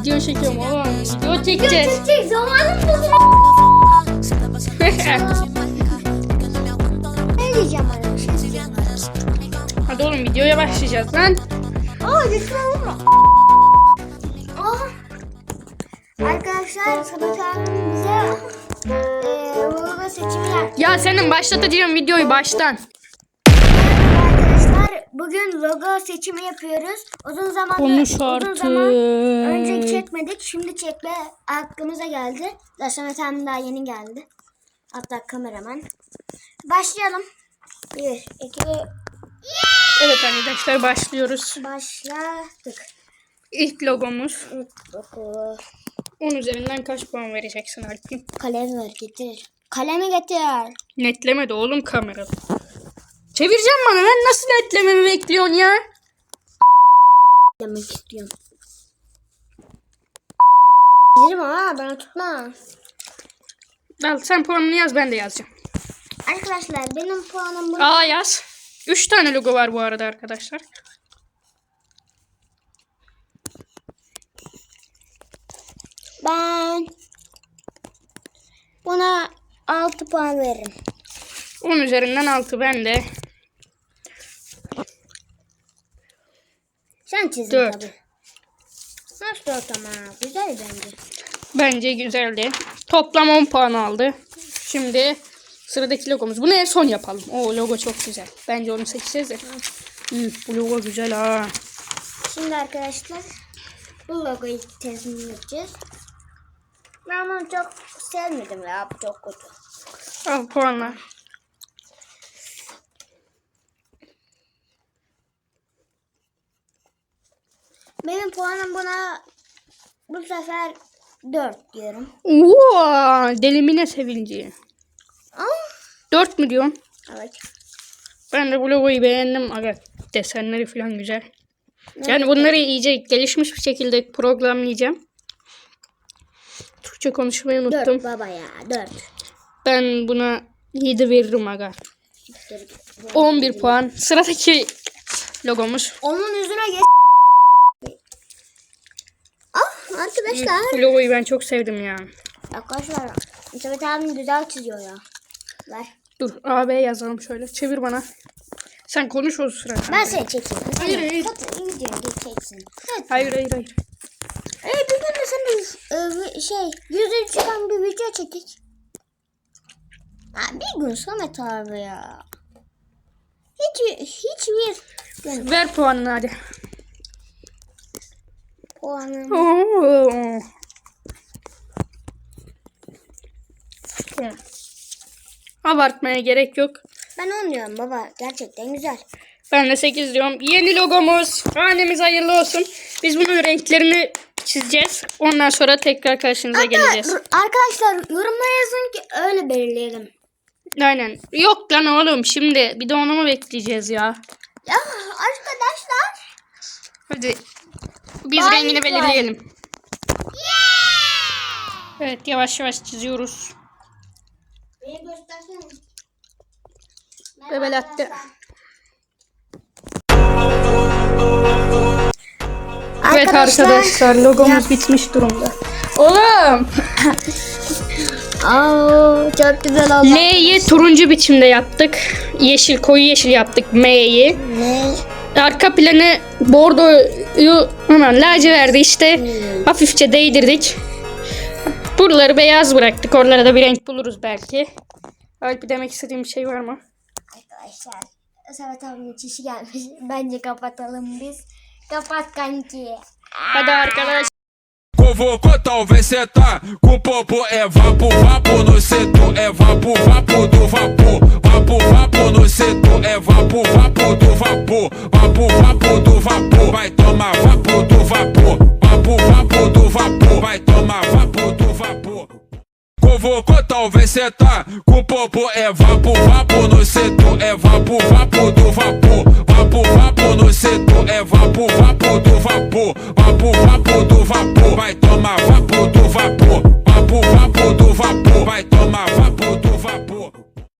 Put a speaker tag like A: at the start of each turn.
A: Video çekiyorum oğlum. Video çekeceğiz.
B: Çek zamanım buldum. Ne diyeceğim bana? Bir şey diyeceğim.
A: Hadi oğlum videoya başlayacağız lan.
B: Aa lütfen olma. Arkadaşlar abim bize logo seçimi yaptı.
A: Ya senin başlatacağım videoyu baştan.
B: Bugün logo seçimi yapıyoruz. Uzun zaman
A: Konuş
B: uzun
A: artık.
B: zaman önce çekmedik. Şimdi çekme aklımıza geldi. Da Samet abim daha yeni geldi. Hatta kameraman. Başlayalım. Bir, iki,
A: Evet arkadaşlar başlıyoruz.
B: başladık.
A: İlk logomuz.
B: Evet, logo.
A: 10 üzerinden kaç puan vereceksin Alp'im?
B: Kalem ver getir. Kalemi getir.
A: Netlemedi oğlum kamerada. Çevireceğim bana lan nasıl netlememi bekliyorsun ya?
B: Demek istiyorum. Bilirim ama bana tutma.
A: Al sen puanını yaz ben de yazacağım.
B: Arkadaşlar benim puanım bu.
A: Aa yaz. 3 tane logo var bu arada arkadaşlar.
B: Ben buna 6 puan veririm.
A: 10 üzerinden 6 ben de.
B: Sen çizdin
A: Dört.
B: tabii. Nasıl dört ama? Güzel bence.
A: Bence güzeldi. Toplam 10 puan aldı. Şimdi sıradaki logomuz. Bunu en son yapalım. O logo çok güzel. Bence onu seçeceğiz de. Hı, bu logo güzel ha.
B: Şimdi arkadaşlar bu logoyu teslim edeceğiz. Ben bunu çok sevmedim ya. Bu çok kötü.
A: Al puanlar.
B: Benim puanım buna bu sefer 4 diyorum.
A: Oo, delimine sevinci.
B: Aa,
A: 4 mü diyorsun?
B: evet.
A: Ben de bu logoyu beğendim. Aga desenleri falan güzel. Yani bunları iyice gelişmiş bir şekilde programlayacağım. Türkçe konuşmayı
B: 4
A: unuttum.
B: baba ya 4.
A: Ben buna 7 veririm aga. 11 puan. Sıradaki logomuz.
B: Onun yüzüne geç. Arkadaşlar.
A: Bu logoyu ben çok sevdim ya.
B: Arkadaşlar Samet abim güzel çiziyor ya. Ver.
A: Dur AB yazalım şöyle. Çevir bana. Sen konuş o sırada.
B: Ben seni çekeyim.
A: Hayır, hayır.
B: Hadi video geçeceksin. Hadi.
A: Hayır hayır hayır.
B: Ee, bir gün de sen de e, şey yüzü çıkan bir video çekik. Ha, bir gün Samet abi ya. Hiç hiçbir gün
A: Ver puanını hadi.
B: Puanım.
A: Abartmaya gerek yok.
B: Ben on diyorum baba. Gerçekten güzel.
A: Ben de 8 diyorum. Yeni logomuz. Hanemiz hayırlı olsun. Biz bunun renklerini çizeceğiz. Ondan sonra tekrar karşınıza geleceğiz.
B: Hatta arkadaşlar yorumlara yazın ki öyle belirleyelim.
A: Aynen. Yok lan oğlum şimdi bir de onu mu bekleyeceğiz ya?
B: Ya arkadaşlar.
A: Hadi. Biz
B: Bye
A: rengini
B: bye.
A: belirleyelim. Evet yavaş yavaş çiziyoruz.
B: Beni göstersene.
A: Evet arkadaşlar logomuz bitmiş durumda. Oğlum
B: Aa, çok güzel oldu.
A: L'yi turuncu biçimde yaptık. Yeşil koyu yeşil yaptık M'yi. Arka planı bordoyu aman laciverdi işte hafifçe değdirdik. Buraları beyaz bıraktık. Oralara da bir renk buluruz belki. Alp demek istediğim bir şey var mı?
B: Arkadaşlar Samet abinin çişi gelmiş. Bence kapatalım biz. Kapat kanki.
A: Hadi arkadaş.
C: Convocou, talvez cê tá com popo é vapo, vapo no setor, é vapo, vapo do vapor, vapo, vapo no setor, é vapo, vapo do vapor, vapo, vapo do vapor, vai tomar vapo do vapor, vapo, vapo do vapor, vai tomar vapo do vapor. Convocou, talvez cê tá com popo é vapo, vapo no setor, é vapo, vapo do vapor, vapo, vapo no setor, é vapo, vapo do vapor, vapo, vapo do vapor, vai tomar vapo do vapor, vapo, vapo do vapor, vai tomar vapo do.